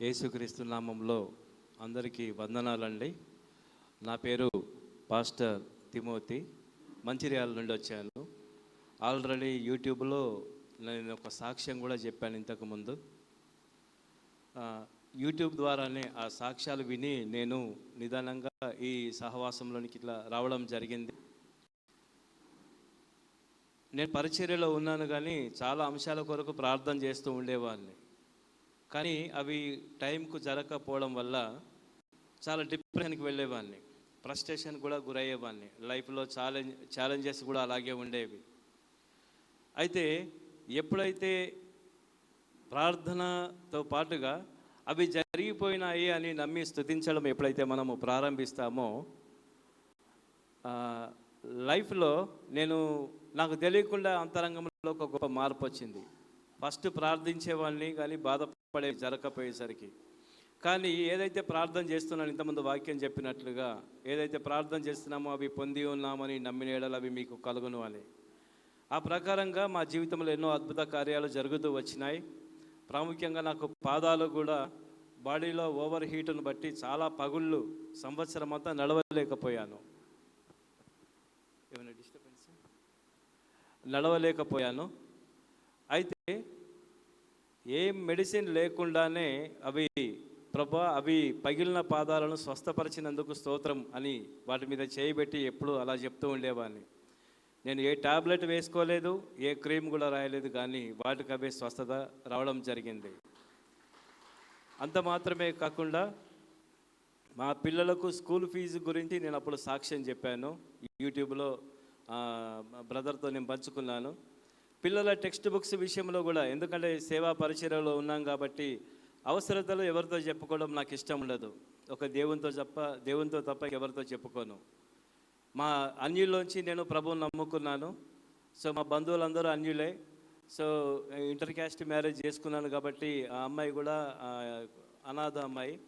యేసుక్రీస్తు నామంలో అందరికీ వందనాలండి. నా పేరు పాస్టర్ తిమోతి. మంచిర్యాల నుండి వచ్చాను. ఆల్రెడీ యూట్యూబ్లో నేను ఒక సాక్ష్యం కూడా చెప్పాను ఇంతకుముందు యూట్యూబ్ ద్వారానే ఆ సాక్ష్యాలు విని నేను నిదానంగా ఈ సహవాసంలోనికి ఇట్లా రావడం జరిగింది. నేను పరిచర్యలో ఉన్నాను కానీ చాలా అంశాల కొరకు ప్రార్థన చేస్తూ ఉండేవాడిని. కానీ అవి టైంకు జరగకపోవడం వల్ల చాలా డిప్రెషన్కి వెళ్ళేవాడిని. ఫ్రస్ట్రేషన్ కూడా గురయ్యేవాడిని. లైఫ్లో ఛాలెంజ్ ఛాలెంజెస్ కూడా అలాగే ఉండేవి. అయితే ఎప్పుడైతే ప్రార్థనతో పాటుగా అవి జరిగిపోయినాయి అని నమ్మి స్థుతించడం ఎప్పుడైతే మనము ప్రారంభిస్తామో లైఫ్లో నేను నాకు తెలియకుండా అంతరంగంలో ఒక గొప్ప మార్పు వచ్చింది. ఫస్ట్ ప్రార్థించేవాడిని కానీ బాధ బాధపడే జరగకపోయేసరికి. కానీ ఏదైతే ప్రార్థన చేస్తున్నాను ఇంతమంది వాక్యం చెప్పినట్లుగా ఏదైతే ప్రార్థన చేస్తున్నామో అవి పొంది ఉన్నామని నమ్మిన ఎడలు అవి మీకు కలుగును అని. ఆ ప్రకారంగా మా జీవితంలో ఎన్నో అద్భుత కార్యాలు జరుగుతూ వచ్చినాయి. ప్రాముఖ్యంగా నాకు పాదాలు కూడా బాడీలో ఓవర్ హీట్ను బట్టి చాలా పగుళ్ళు సంవత్సరం అంతా నడవలేకపోయాను. ఏమైనా డిస్టర్బెన్స్? నడవలేకపోయాను. అయితే ఏ మెడిసిన్ లేకుండానే అవి ప్రభా అవి పగిలిన పాదాలను స్వస్థపరిచినందుకు స్తోత్రం అని వాటి మీద చేయబెట్టి ఎప్పుడు అలా చెప్తూ ఉండేవాడిని. నేను ఏ టాబ్లెట్ వేసుకోలేదు ఏ క్రీమ్ కూడా రాయలేదు కానీ వాటికి అవే స్వస్థత రావడం జరిగింది. అంత మాత్రమే కాకుండా మా పిల్లలకు స్కూల్ ఫీజు గురించి నేను అప్పుడు సాక్ష్యం చెప్పాను. యూట్యూబ్లో బ్రదర్తో నేను పంచుకున్నాను. పిల్లల టెక్స్ట్ బుక్స్ విషయంలో కూడా ఎందుకంటే సేవా పరిచయలో ఉన్నాం కాబట్టి అవసరతలు ఎవరితో చెప్పుకోవడం నాకు ఇష్టం ఉండదు. ఒక దేవునితో తప్ప దేవునితో తప్ప ఎవరితో చెప్పుకోను. మా అన్యుల్లోంచి నేను ప్రభువుని నమ్ముకున్నాను. సో మా బంధువులందరూ అన్యులే. సో ఇంటర్ క్యాస్ట్ మ్యారేజ్ చేసుకున్నాను కాబట్టి ఆ అమ్మాయి కూడా అనాథ అమ్మాయి.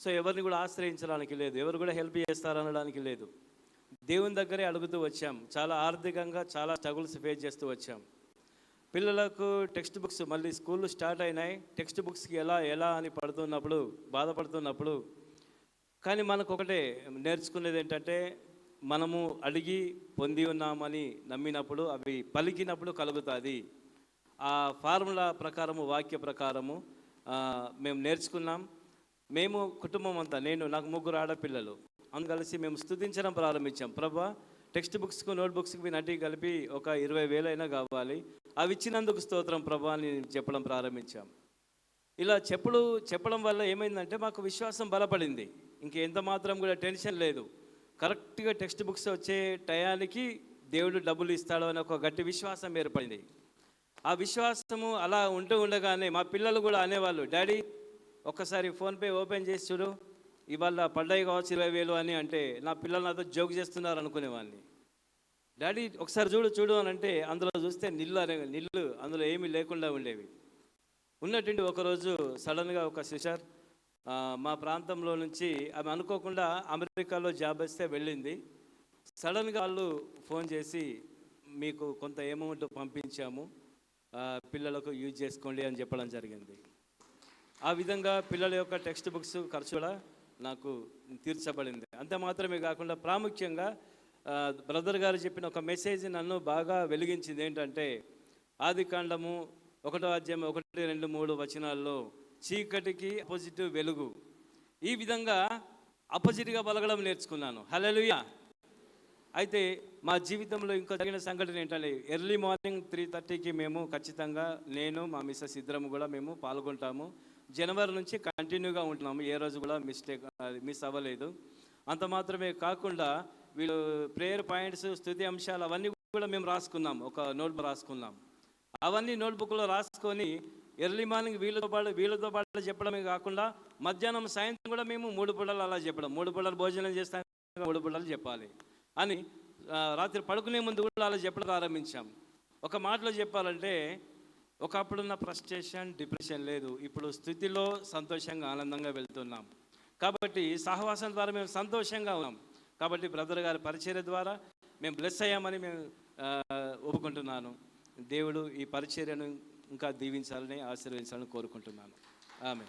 సో ఎవరిని కూడా ఆశ్రయించడానికి లేదు. ఎవరు కూడా హెల్ప్ చేస్తారనడానికి లేదు. దేవుని దగ్గరే అడుగుతూ వచ్చాం. చాలా ఆర్థికంగా చాలా స్ట్రగుల్స్ ఫేస్ చేస్తూ వచ్చాం. పిల్లలకు టెక్స్ట్ బుక్స్ మళ్ళీ స్కూళ్ళు స్టార్ట్ అయినాయి. టెక్స్ట్ బుక్స్కి ఎలా ఎలా అని పడుతున్నప్పుడు బాధపడుతున్నప్పుడు కానీ మనకు ఒకటే నేర్చుకునేది ఏంటంటే మనము అడిగి పొంది ఉన్నామని నమ్మినప్పుడు అవి పలికినప్పుడు కలుగుతుంది. ఆ ఫార్ములా ప్రకారము వాక్య ప్రకారము మేము నేర్చుకున్నాం. మేము కుటుంబం అంతా నేను నాకు ముగ్గురు ఆడపిల్లలు. అందు కలిసి మేము స్థుతించడం ప్రారంభించాం. ప్రభా టెక్స్ట్ బుక్స్కు నోట్ బుక్స్కి నటి కలిపి ఒక ఇరవై వేలైనా కావాలి. అవి ఇచ్చినందుకు స్తోత్రం ప్రభా అని చెప్పడం ప్రారంభించాం. ఇలా చెప్పుడు చెప్పడం వల్ల ఏమైందంటే మాకు విశ్వాసం బలపడింది. ఇంకెంత మాత్రం కూడా టెన్షన్ లేదు. కరెక్ట్గా టెక్స్ట్ బుక్స్ వచ్చే టయానికి దేవుడు డబ్బులు ఇస్తాడు అని ఒక గట్టి విశ్వాసం ఏర్పడింది. ఆ విశ్వాసము అలా ఉంటూ ఉండగానే మా పిల్లలు కూడా అనేవాళ్ళు డాడీ ఒక్కసారి ఫోన్పే ఓపెన్ చేసి చూడు. ఇవాళ పడ్డాయి కావచ్చు ఇరవై వేలు అని అంటే నా పిల్లలు నాతో జోక్ చేస్తున్నారు అనుకునేవాడిని. డాడీ ఒకసారి చూడు చూడు అని అంటే అందులో చూస్తే నిల్లు అనే నిల్లు అందులో ఏమీ లేకుండా ఉండేవి. ఉన్నట్టుండి ఒకరోజు సడన్గా ఒక సిస్టర్ మా ప్రాంతంలో నుంచి ఆమె అనుకోకుండా అమెరికాలో జాబ్ వస్తే వెళ్ళింది. సడన్గా వాళ్ళు ఫోన్ చేసి మీకు కొంత అమౌంట్ పంపించాము. పిల్లలకు యూజ్ చేసుకోండి అని చెప్పడం జరిగింది. ఆ విధంగా పిల్లల యొక్క టెక్స్ట్ బుక్స్ ఖర్చు కూడా నాకు తీర్చబడింది. అంతే మాత్రమే కాకుండా ప్రాముఖ్యంగా బ్రదర్ గారు చెప్పిన ఒక మెసేజ్ నన్ను బాగా వెలిగించింది ఏంటంటే ఆది కాండము ఒకటో అధ్యాయం ఒకటి రెండు మూడు వచనాల్లో చీకటికి అపోజిట్ వెలుగు. ఈ విధంగా అపోజిట్గా పలకడం నేర్చుకున్నాను. హల్లెలూయా అయితే మా జీవితంలో ఇంకో జరిగిన సంఘటన ఏంటంటే ఎర్లీ మార్నింగ్ త్రీ థర్టీకి మేము ఖచ్చితంగా నేను మా మిస్సెస్ ఇద్దరం కూడా మేము పాల్గొంటాము. జనవరి నుంచి కంటిన్యూగా ఉంటున్నాము. ఏ రోజు కూడా మిస్టేక్ మిస్ అవ్వలేదు. అంత మాత్రమే కాకుండా వీళ్ళు ప్రేయర్ పాయింట్స్ స్థుతి అంశాలు అవన్నీ కూడా మేము రాసుకున్నాం. ఒక నోట్ రాసుకున్నాం. అవన్నీ నోట్బుక్లో రాసుకొని ఎర్లీ మార్నింగ్ వీళ్ళతో పాటు వీళ్ళతో పాటు చెప్పడమే కాకుండా మధ్యాహ్నం సాయంత్రం కూడా మేము మూడు పూటలు అలా చెప్పడం. మూడు పూటలు భోజనం చేస్తాం మూడు పూటలు చెప్పాలి అని రాత్రి పడుకునే ముందు కూడా అలా చెప్పడం ప్రారంభించాం. ఒక మాటలో చెప్పాలంటే ఒకప్పుడున్న ఫ్రస్ట్రేషన్ డిప్రెషన్ లేదు. ఇప్పుడు స్థితిలో సంతోషంగా ఆనందంగా వెళ్తున్నాం. కాబట్టి సహవాసం ద్వారా మేము సంతోషంగా ఉన్నాం. కాబట్టి బ్రదర్ గారి పరిచర్య ద్వారా మేము బ్లెస్ అయ్యామని మేము ఒప్పుకుంటున్నాను. దేవుడు ఈ పరిచర్యను ఇంకా దీవించాలని ఆశీర్వదించాలని కోరుకుంటున్నాను. ఆమె